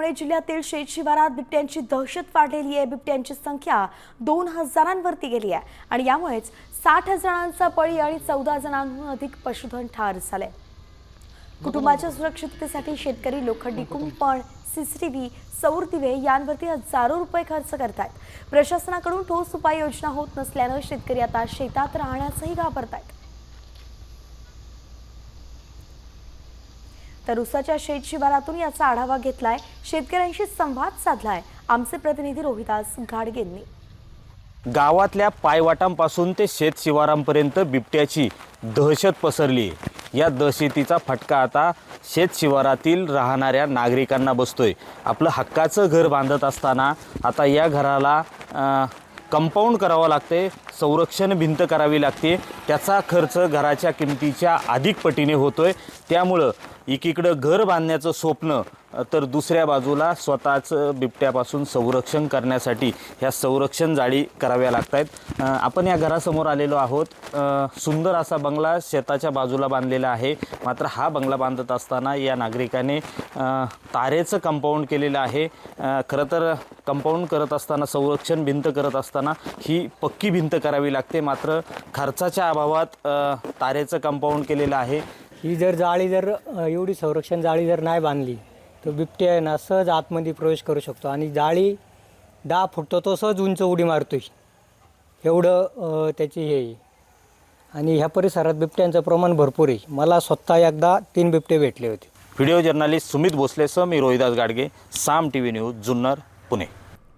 पुणे जिल्ह्यातील शेत शिवारात बिबट्यांची दहशत वाढलेली आहे. बिबट्यांची संख्या दोन हजारांवरती गेली आहे आणि यामुळेच साठ जणांचा बळी आणि चौदा जणांहून अधिक पशुधन ठार झाले कुटुंबाच्या सुरक्षिततेसाठी शेतकरी लोखंडी कुंपण सीसीटीव्ही सौर दिवे यांवरती हजारो रुपये खर्च करतायत. प्रशासनाकडून ठोस उपाययोजना होत नसल्यानं शेतकरी आता शेतात राहण्यासही घाबरतायत. तर उसाच्या शेत शिवारातून याचा आढावा घेतलाय. शेतकऱ्यांशी संवाद साधलाय. आमचे प्रतिनिधी रोहिदास घाडगेंनी गावातल्या पायवाटांपासून ते शेत शिवारांपर्यंत बिबट्याची दहशत पसरली. आहे या दहशतीचा फटका आता शेत शिवारातील राहणाऱ्या नागरिकांना बसतोय. आपलं हक्काचं घर बांधत असताना आता या घराला कंपाऊंड करावं लागते संरक्षण भिंत करावी लागते. त्याचा खर्च घराच्या किमतीच्या अधिक पटीने होतोय. त्यामुळं एकीकडं घर बांधण्याचं स्वप्न तर दुसऱ्या बाजूला स्वतःचं बिबट्यापासून संरक्षण करण्यासाठी ह्या संरक्षण जाळी कराव्या लागत आहेत आपण या घरासमोर आलेलो आहोत. सुंदर असा बंगला शेताच्या बाजूला बांधलेला आहे. मात्र हा बंगला बांधत असताना या नागरिकाने तारेचं कंपाऊंड केलेलं आहे. खरं तर कंपाऊंड करत असताना संरक्षण भिंत करत असताना ही पक्की भिंत करावी लागते. मात्र खर्चाच्या अभावात तारेचं कंपाऊंड केलेलं आहे. ही जर जाळी जर अ, एवढी संरक्षण जाळी जर नाही बांधली तर बिबट्या आहे ना सहज आतमध्ये प्रवेश करू शकतो. आणि जाळी दहा फुटतो तो सहज उंच उडी मारतोय. एवढं अ, त्याची हे आहे. आणि ह्या परिसरात बिबट्यांचं प्रमाण भरपूर आहे. मला स्वतः एकदा तीन बिबटे भेटले होते. व्हिडिओ जर्नलिस्ट सुमित भोसलेसह मी Rohidas Gadge Saam T V news Junnar Pune.